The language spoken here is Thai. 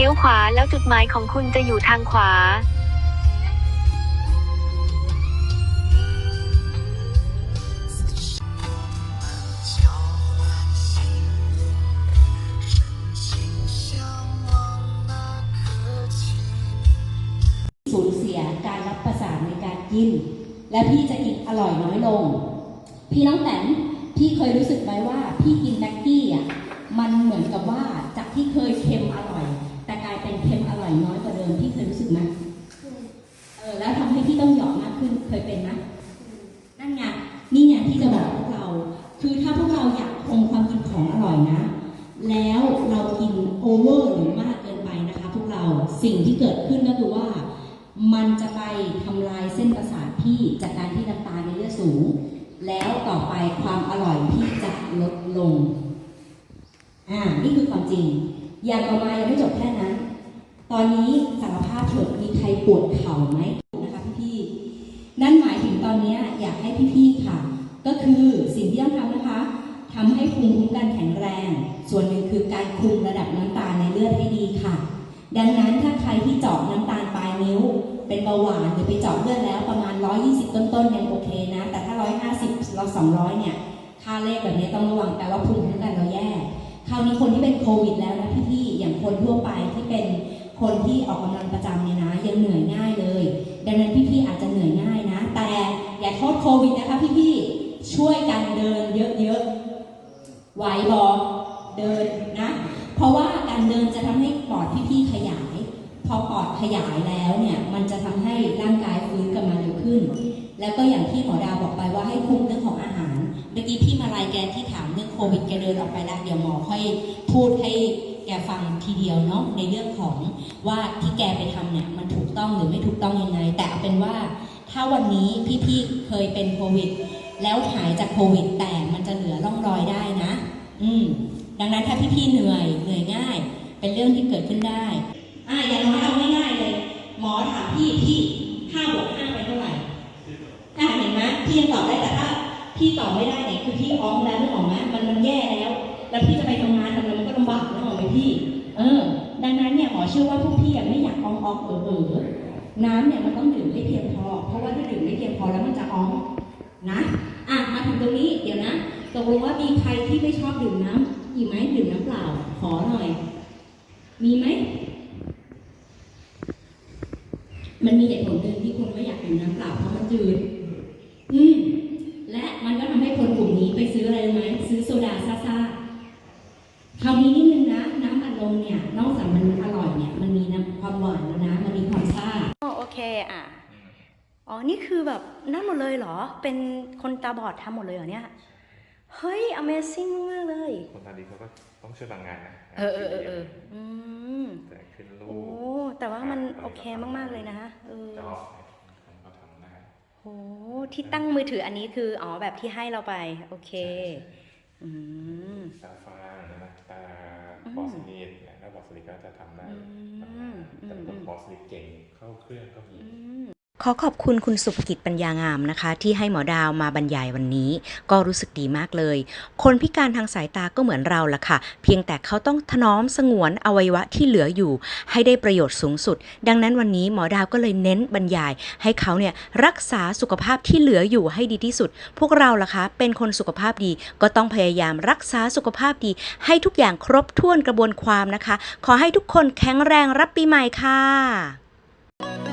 ลี้ยวขวาแล้วจุดหมายของคุณจะอยู่ทางขวา สูญเสียการรับประสานในการกิน และพี่จะกินอร่อยน้อยลง พี่น้องแตนพี่เคยรู้สึกไหมว่า พี่กินแม็กกี้อะมันเหมือนกับว่าจากที่เคยเค็ม ไหมเออแล้วทำให้พี่ต้องหยอกมากขึ้นเคยเป็นไหมนั่นไงนี่ไงที่จะบอกพวกเรา คือถ้าพวกเราอยากคงความกินของอร่อยนะ แล้วเรากินโอเวอร์หรือมากเกินไปนะคะ พวกเราสิ่งที่เกิดขึ้นก็คือว่า มันจะไปทำลายเส้นประสาทพี่จากการที่น้ำตาลในเลือดสูง แล้วต่อไปความอร่อยพี่จะลดลงอ่านี่คือความจริง อย่างต่อมายังไม่จบแค่นั้น ตอนนี้สารภาพเถอะมีใครปวดเข่าไหมนะคะพี่ๆนั่นหมายถึงตอนนี้อยากให้พี่ๆค่ะ ก็คือสิ่งที่ต้องทำนะคะทำให้ภูมิคุ้มกันแข็งแรง ส่วนหนึ่งคือการคุมระดับน้ำตาลในเลือดให้ดีค่ะ ดังนั้นถ้าใครที่เจาะน้ำตาลปลายนิ้ว เป็นเบาหวานหรือไปเจาะเลือดแล้วประมาณ 120 ต้นๆยังโอเคนะ แต่ถ้า 150เรา200 เนี่ย ค่าเลขแบบนี้ต้องระวังแปลว่าภูมิคุ้มกันเราแย่ คราวนี้คนที่เป็นโควิดแล้วนะพี่ๆอย่างคนทั่วไปที่เป็น คนที่ออกกำลังประจำเนี่ยนะยังเหนื่อยง่ายเลย ดังนั้นพี่ๆอาจจะเหนื่อยง่ายนะ แต่อย่าโทษโควิดนะคะพี่ๆช่วยกันเดินเยอะๆไหวบอเดินนะ เพราะว่าการเดินจะทำให้ปอดพี่ๆขยาย พอปอดขยายแล้วเนี่ยมันจะทำให้ร่างกายฟื้นกลับมาเร็วขึ้น แล้วก็อย่างที่หมอดาวบอกไปว่าให้คุมเรื่องของอาหาร เมื่อกี้พี่มารายแกที่ถามเรื่องโควิดแกเดินออกไปแล้วเดี๋ยวหมอค่อยพูดให้ กฟังทีเดียวเนาะในเรื่องของว่าที่แกไปทำเนี่ยมันถูกต้องหรือไม่ถูกต้องยังไง แต่เอาเป็นว่าถ้าวันนี้พี่ๆเคยเป็นโควิด แล้วหายจากโควิด แต่มันจะเหลือร่องรอยได้นะ อืมดังนั้นถ้าพี่ๆเหนื่อยเหนื่อยง่าย เป็นเรื่องที่เกิดขึ้นได้อะอย่างน้อยเอาง่ายๆเลย หมอถามพี่พี่ห้าบวกห้าไปเท่าไหร่อะเห็นไหมพี่ยังตอบได้แต่ถ้าพี่ตอบไม่ได้เนี่ยคือพี่อ้อมแล้วนึกออกไหมมันมันแย่แล้ว แล้วพี่จะไปทำงานทำอะไรมันำบากนึกออกไหมพี่ เออ ดังนั้นเนี่ยหมอเชื่อว่าพวกพี่ยังไม่อยากออมอ้อมเออเออน้ำเนี่ยมันต้องดื่มให้เพียงพอ เพราะว่าถ้าดื่มไม่เพียงพอแล้วมันจะออมนะ อะ มาถึงตรงนี้เดี๋ยวนะตกลงว่ามีใครที่ไม่ชอบดื่มน้ำอีกไหมดื่มน้ำเปล่า ขอหน่อย มีไหม มันมีเหตุผลหนึ่งที่คนไม่อยากดื่มน้ำเปล่าเพราะมันจืด อืม และมันก็ทำให้คนกลุ่มนี้ไปซื้ออะไรรู้ไหมซื้อโซดาซ่าๆคราวนี้นิดนึงนะ น้ำอัดลมเนี่ย นอกจากมันอร่อยเนี่ย มันมีน้ำความหวานแล้วนะ มันมีความซ่า อ๋อโอเคอะ อ๋อ นี่คือแบบนั่นหมดเลยเหรอ เป็นคนตาบอดทำหมดเลยเหรอเนี่ย เฮ้ย Amazing มากๆเลย คนตาดีเขาก็ต้องช่วยบางงานนะเออเออเออเอออืมแต่ขึ้นรูโอ้ปแต่ว่ามันโอเคมาก ๆ เลยนะคะเออจะออกผมก็ทำได้โหที่ตั้งมือถืออันนี้คือ อ๋อ แบบที่ให้เราไป โอเค อืม ตาฟ้างนะตาอืมบอสนิดนะถ้าบอสนิดก็จะทำได้อืมบางงานแต่อืมคนบอสนิดเก่งเข้าเครื่องก็มี ขอขอบคุณคุณสุภกิจปัญญางามนะคะ ที่ให้หมอดาวมาบรรยายวันนี้ ก็รู้สึกดีมากเลย คนพิการทางสายตาก็เหมือนเราละค่ะ เพียงแต่เขาต้องถนอมสงวนอวัยวะที่เหลืออยู่ ให้ได้ประโยชน์สูงสุด ดังนั้นวันนี้หมอดาวก็เลยเน้นบรรยาย ให้เขาเนี่ยรักษาสุขภาพที่เหลืออยู่ให้ดีที่สุด พวกเราล่ะคะ เป็นคนสุขภาพดีก็ต้องพยายามรักษาสุขภาพดี ให้ทุกอย่างครบถ้วนกระบวนความนะคะ ขอให้ทุกคนแข็งแรงรับปีใหม่ค่ะ